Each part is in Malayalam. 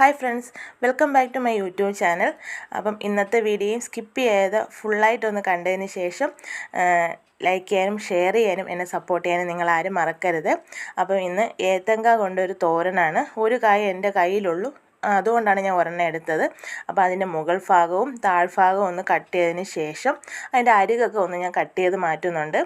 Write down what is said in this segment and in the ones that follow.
Hi friends welcome back to my YouTube channel. അപ്പം ഇന്നത്തെ വീഡിയോയും സ്കിപ്പ് ചെയ്ത് ഫുള്ളായിട്ടൊന്ന് കണ്ടതിന് ശേഷം ലൈക്ക് ചെയ്യാനും ഷെയർ ചെയ്യാനും എന്നെ സപ്പോർട്ട് ചെയ്യാനും നിങ്ങൾ ആരും മറക്കരുത്. അപ്പം ഇന്ന് ഏത്തങ്ക കൊണ്ടൊരു തോരനാണ്. ഒരു കായ എന്റെ കയ്യിലുള്ളൂ. അതുകൊണ്ടാണ് ഞാൻ ഒരെണ്ണം എടുത്തത്. അപ്പോൾ അതിന്റെ മുകൾ ഭാഗവും താഴ്ഭാഗവും ഒന്ന് കട്ട് ചെയ്തതിന് ശേഷം അതിന്റെ അരികൊക്കെ ഒന്ന് ഞാൻ കട്ട് ചെയ്ത് മാറ്റുന്നുണ്ട്.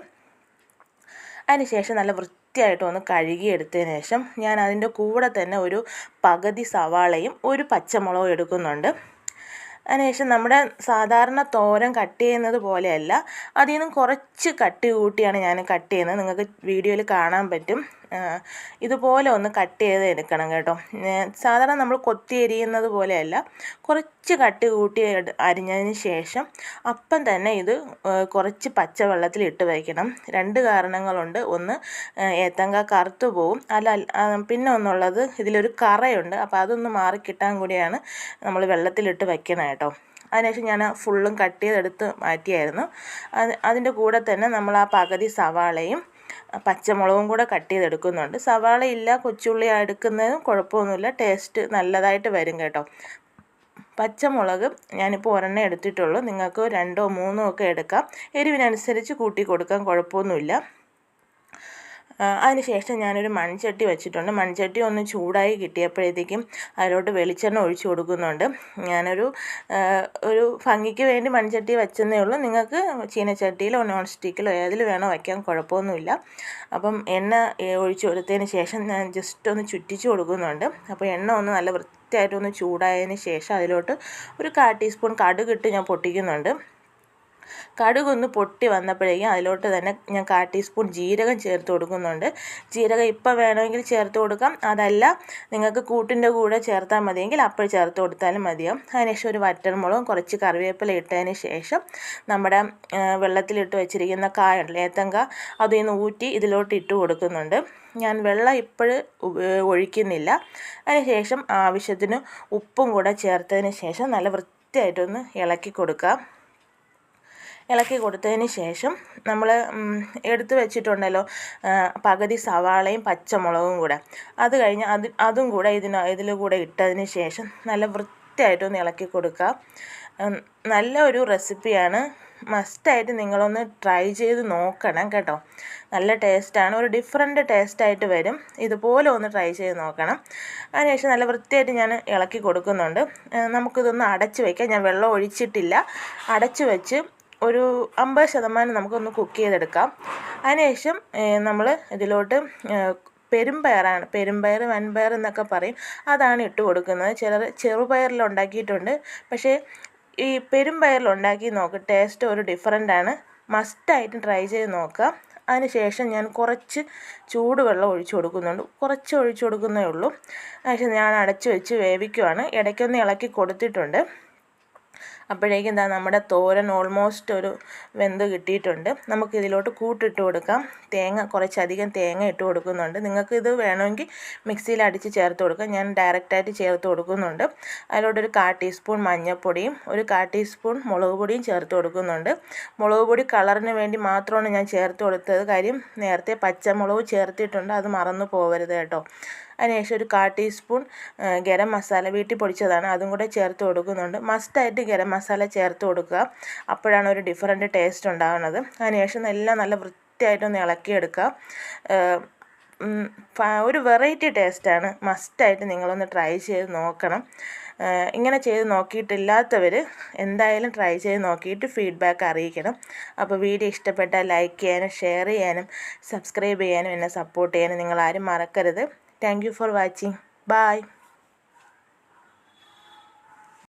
അതിന് ശേഷം നല്ല വൃത്തിയായിട്ട് ഒന്ന് കഴുകിയെടുത്തതിന് ശേഷം ഞാൻ അതിന്റെ കൂടെ തന്നെ ഒരു പകുതി സവാളയും ഒരു പച്ചമുളകും എടുക്കുന്നുണ്ട്. അതിനുശേഷം നമ്മുടെ സാധാരണ തോരൻ കട്ട് ചെയ്യുന്നത് പോലെയല്ല അതിൽ നിന്നും കുറച്ച് കട്ടി കൂട്ടിയാണ് ഞാൻ കട്ട് ചെയ്യുന്നത്. നിങ്ങൾക്ക് വീഡിയോയിൽ കാണാൻ പറ്റും. ഇതുപോലെ ഒന്ന് കട്ട് ചെയ്ത് എടുക്കണം കേട്ടോ. സാധാരണ നമ്മൾ കൊത്തി എരിയുന്നത് പോലെയല്ല കുറച്ച് കട്ടി കൂട്ടി അരിഞ്ഞതിന് ശേഷം അപ്പം തന്നെ ഇത് കുറച്ച് പച്ചവെള്ളത്തിൽ ഇട്ട് വയ്ക്കണം രണ്ട് കാരണങ്ങളുണ്ട്. ഒന്ന് ഏത്തങ്ക കറുത്തു പോവും. അല്ല പിന്നെ ഒന്നുള്ളത് ഇതിലൊരു കറയുണ്ട്. അപ്പോൾ അതൊന്ന് മാറി കിട്ടാൻ കൂടിയാണ് നമ്മൾ വെള്ളത്തിലിട്ട് വയ്ക്കണം കേട്ടോ അതിനുശേഷം ഞാൻ ഫുള്ളും കട്ട് ചെയ്തെടുത്ത് മാറ്റിയായിരുന്നു. അതിന്റെ കൂടെ തന്നെ നമ്മൾ ആ പകുതി സവാളയും പച്ചമുളകും കൂടെ കട്ട് ചെയ്തെടുക്കുന്നുണ്ട്. സവാള ഇല്ല കൊച്ചുള്ളി എടുക്കുന്നതും കുഴപ്പമൊന്നുമില്ല. ടേസ്റ്റ് നല്ലതായിട്ട് വരും കേട്ടോ. പച്ചമുളക് ഞാനിപ്പോൾ ഒരെണ്ണം എടുത്തിട്ടുള്ളൂ. നിങ്ങൾക്ക് രണ്ടോ മൂന്നോ ഒക്കെ എടുക്കാം. എരിവിനനുസരിച്ച് കൂട്ടി കൊടുക്കാം. കുഴപ്പമൊന്നുമില്ല. അതിനുശേഷം ഞാനൊരു മൺചട്ടി വെച്ചിട്ടുണ്ട്. മൺചട്ടി ഒന്ന് ചൂടായി കിട്ടിയപ്പോഴത്തേക്കും അതിലോട്ട് വെളിച്ചെണ്ണ ഒഴിച്ചു കൊടുക്കുന്നുണ്ട്. ഞാനൊരു ഒരു ഭംഗിക്ക് വേണ്ടി മൺചട്ടി വെച്ചെന്നേ ഉള്ളൂ. നിങ്ങൾക്ക് ചീനച്ചട്ടിയിലോ നോൺ സ്റ്റിക്കിലോ ഏതിൽ വേണോ വയ്ക്കാൻ കുഴപ്പമൊന്നുമില്ല. അപ്പം എണ്ണ ഒഴിച്ചു കൊടുത്തതിന് ശേഷം ഞാൻ ജസ്റ്റ് ഒന്ന് ചുറ്റിച്ചു കൊടുക്കുന്നുണ്ട്. അപ്പോൾ എണ്ണ ഒന്ന് നല്ല വൃത്തിയായിട്ടൊന്ന് ചൂടായതിന് ശേഷം അതിലോട്ട് ഒരു കാ ടീസ്പൂൺ കടുകിട്ട് ഞാൻ പൊട്ടിക്കുന്നുണ്ട്. കടുകൊന്ന് പൊട്ടി വന്നപ്പോഴേക്കും അതിലോട്ട് തന്നെ ഞാൻ കാ ടീസ്പൂൺ ജീരകം ചേർത്ത് കൊടുക്കുന്നുണ്ട്. ജീരകം ഇപ്പോൾ വേണമെങ്കിൽ ചേർത്ത് കൊടുക്കാം. അതല്ല നിങ്ങൾക്ക് കൂട്ടിന്റെ കൂടെ ചേർത്താൽ മതിയെങ്കിൽ അപ്പോൾ ചേർത്ത് കൊടുത്താലും മതിയാവും. അതിനുശേഷം ഒരു വറ്റൽമുളകും കുറച്ച് കറിവേപ്പില ഇട്ടതിന് ശേഷം നമ്മുടെ വെള്ളത്തിലിട്ട് വെച്ചിരിക്കുന്ന കായുണ്ട് ഏത്തങ്ക അതിൽ നിന്ന് ഊറ്റി ഇതിലോട്ട് ഇട്ട് കൊടുക്കുന്നുണ്ട്. ഞാൻ വെള്ളം ഇപ്പോഴും ഒഴിക്കുന്നില്ല. അതിനുശേഷം ആവശ്യത്തിന് ഉപ്പും കൂടെ ചേർത്തതിന് ശേഷം നല്ല വൃത്തിയായിട്ടൊന്ന് ഇളക്കി കൊടുക്കാം. ഇളക്കി കൊടുത്തതിന് ശേഷം നമ്മൾ എടുത്ത് വെച്ചിട്ടുണ്ടല്ലോ പകുതി സവാളയും പച്ചമുളകും കൂടെ. അത് കഴിഞ്ഞ് അത് അതും കൂടെ ഇതിന് ഇതിൽ കൂടെ ഇട്ടതിന് ശേഷം നല്ല വൃത്തിയായിട്ടൊന്ന് ഇളക്കി കൊടുക്കുക. നല്ല ഒരു റെസിപ്പിയാണ്. മസ്റ്റായിട്ട് നിങ്ങളൊന്ന് ട്രൈ ചെയ്ത് നോക്കണം കേട്ടോ. നല്ല ടേസ്റ്റാണ്. ഒരു ഡിഫറെന്റ് ടേസ്റ്റായിട്ട് വരും. ഇതുപോലെ ഒന്ന് ട്രൈ ചെയ്ത് നോക്കണം. അതിനുശേഷം നല്ല വൃത്തിയായിട്ട് ഞാൻ ഇളക്കി കൊടുക്കുന്നുണ്ട്. നമുക്കിതൊന്ന് അടച്ച് വയ്ക്കാം. ഞാൻ വെള്ളം ഒഴിച്ചിട്ടില്ല. അടച്ച് വെച്ച് ഒരു അമ്പത് ശതമാനം നമുക്കൊന്ന് കുക്ക് ചെയ്തെടുക്കാം. അതിനുശേഷം നമ്മൾ ഇതിലോട്ട് പെരുമ്പയറാണ് പെരുമ്പയർ വൻപയർ എന്നൊക്കെ പറയും. അതാണ് ഇട്ട് കൊടുക്കുന്നത്. ചിലർ ചെറുപയറിൽ ഉണ്ടാക്കിയിട്ടുണ്ട്. പക്ഷേ ഈ പെരുമ്പയറിൽ ഉണ്ടാക്കി നോക്ക് ടേസ്റ്റ് ഒരു ഡിഫറെന്റാണ് മസ്റ്റായിട്ട് ട്രൈ ചെയ്ത് നോക്കാം. അതിനുശേഷം ഞാൻ കുറച്ച് ചൂടുവെള്ളം ഒഴിച്ചു കൊടുക്കുന്നുണ്ട്. കുറച്ച് ഒഴിച്ചു കൊടുക്കുന്നേ ഉള്ളൂ. അതിനുശേഷം ഞാൻ അടച്ചു വെച്ച് വേവിക്കുവാണ്. ഇടയ്ക്കൊന്ന് ഇളക്കി കൊടുത്തിട്ടുണ്ട്. അപ്പോഴേക്കും എന്താ നമ്മുടെ തോരൻ ഓൾമോസ്റ്റ് ഒരു വെന്ത് കിട്ടിയിട്ടുണ്ട്. നമുക്ക് ഇതിലോട്ട് കൂട്ടിട്ട് കൊടുക്കാം. തേങ്ങ കുറച്ചധികം തേങ്ങ ഇട്ട് കൊടുക്കുന്നുണ്ട്. നിങ്ങൾക്ക് ഇത് വേണമെങ്കിൽ മിക്സിയിൽ അടിച്ച് ചേർത്ത് കൊടുക്കാം. ഞാൻ ഡയറക്റ്റായിട്ട് ചേർത്ത് കൊടുക്കുന്നുണ്ട്. അതിലോട്ടൊരു കാ ടീസ്പൂൺ മഞ്ഞൾപ്പൊടിയും ഒരു കാ ടീസ്പൂൺ മുളക് പൊടിയും ചേർത്ത് കൊടുക്കുന്നുണ്ട്. മുളക് പൊടി കളറിന് വേണ്ടി മാത്രമാണ് ഞാൻ ചേർത്ത് കൊടുത്തത്. കാര്യം നേരത്തെ പച്ചമുളക് ചേർത്തിട്ടുണ്ട്. അത് മറന്നു പോകരുത് കേട്ടോ. അതിനുശേഷം ഒരു കാ ടീസ്പൂൺ ഗരം മസാല വീട്ടിൽ പൊടിച്ചതാണ്. അതും കൂടെ ചേർത്ത് കൊടുക്കുന്നുണ്ട്. മസ്റ്റായിട്ട് ഗരം മസാല ചേർത്ത് കൊടുക്കുക. അപ്പോഴാണ് ഒരു ഡിഫറന്റ് ടേസ്റ്റ് ഉണ്ടാകുന്നത്. അതിനുശേഷം എല്ലാം നല്ല വൃത്തിയായിട്ടൊന്ന് ഇളക്കിയെടുക്കുക. ഒരു വെറൈറ്റി ടേസ്റ്റാണ് മസ്റ്റായിട്ട് നിങ്ങളൊന്ന് ട്രൈ ചെയ്ത് നോക്കണം. ഇങ്ങനെ ചെയ്ത് നോക്കിയിട്ടില്ലാത്തവർ എന്തായാലും ട്രൈ ചെയ്ത് നോക്കിയിട്ട് ഫീഡ്ബാക്ക് അറിയിക്കണം. അപ്പോൾ വീഡിയോ ഇഷ്ടപ്പെട്ടാൽ ലൈക്ക് ചെയ്യാനും ഷെയർ ചെയ്യാനും സബ്സ്ക്രൈബ് ചെയ്യാനും എന്നെ സപ്പോർട്ട് ചെയ്യാനും നിങ്ങളാരും മറക്കരുത്. Thank for watching bye.